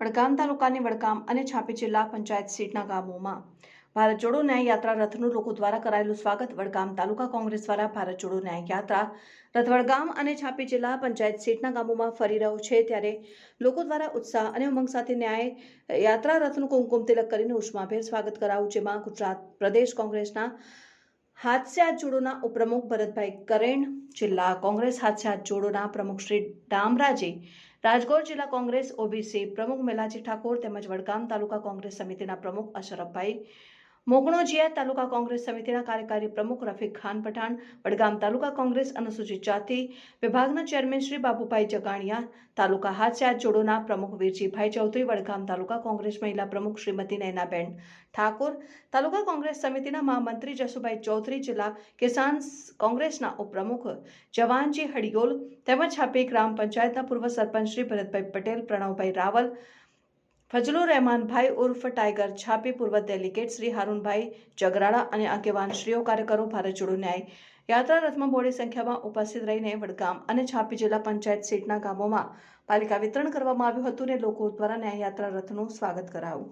વડગામ તાલુકાની વડગામ અને છાપી જિલ્લા પંચાયત સીટના ગામોમાં ભારત જોડો ન્યાય યાત્રા રથનું લોકો દ્વારા કરાયેલું સ્વાગત વડગામ તાલુકા કોંગ્રેસ દ્વારા ભારત જોડો ન્યાય યાત્રા રથ વડગામ અને છાપી જિલ્લા પંચાયત સીટના ગામોમાં ફરી રહ્યો છે. ત્યારે લોકો દ્વારા ઉત્સાહ અને ઉમંગ સાથે ન્યાય યાત્રા રથનું કુમકુમ તિલક કરીને ઉષ્માભેર સ્વાગત કરાવ્યું જેમાં ગુજરાત પ્રદેશ કોંગ્રેસના હાથસ્યાત જોડોના ઉપપ્રમુખ ભરતભાઈ કરેણ, જિલ્લા કોંગ્રેસ હાથસ્યાત જોડોના પ્રમુખ શ્રી ડામરાજી રાજકોટ જિલ્લા કોંગ્રેસ ઓબીસી પ્રમુખ મેલાજી ઠાકોર તેમજ વડગામ તાલુકા કોંગ્રેસ સમિતિના પ્રમુખ અશરફભાઈ મોગણોજીયા તાલુકા કોંગ્રેસ સમિતિના કાર્યકારી પ્રમુખ રફીક ખાન પઠાણ, વડગામ તાલુકા કોંગ્રેસ અનુસૂચિત જાતિ વિભાગના ચેરમેન શ્રી બાબુભાઈ જગાણિયા, તાલુકા હાથસ્યાત જોડોના પ્રમુખ વીરજીભાઈ ચૌધરી, વડગામ તાલુકા કોંગ્રેસ મહિલા પ્રમુખ શ્રીમતી નયનાબેન ઠાકોર, તાલુકા કોંગ્રેસ સમિતિના મહામંત્રી જસુભાઈ ચૌધરી, જિલ્લા કિસાન કોંગ્રેસના ઉપપ્રમુખ જવાનજી હડિયોલ તેમજ છાપી ગ્રામ પંચાયતના પૂર્વ સરપંચ શ્રી ભરતભાઈ પટેલ, પ્રણવભાઈ રાવલ ફજલુર રહેમાનભાઈ ઉર્ફ ટાઈગર, છાપી પૂર્વ ડેલિગેટ શ્રી હારૂનભાઈ જગરાળા અને આગેવાન શ્રીઓ કાર્યકરો ભારત જોડો ન્યાય. યાત્રા રથમાં મોડી સંખ્યામાં ઉપસ્થિત રહીને વડગામ અને છાપી જિલ્લા પંચાયત સીટના ગામોમાં પાલિકા વિતરણ કરવામાં આવ્યું હતું અને લોકો દ્વારા ન્યાય યાત્રા રથનું સ્વાગત કરાયું.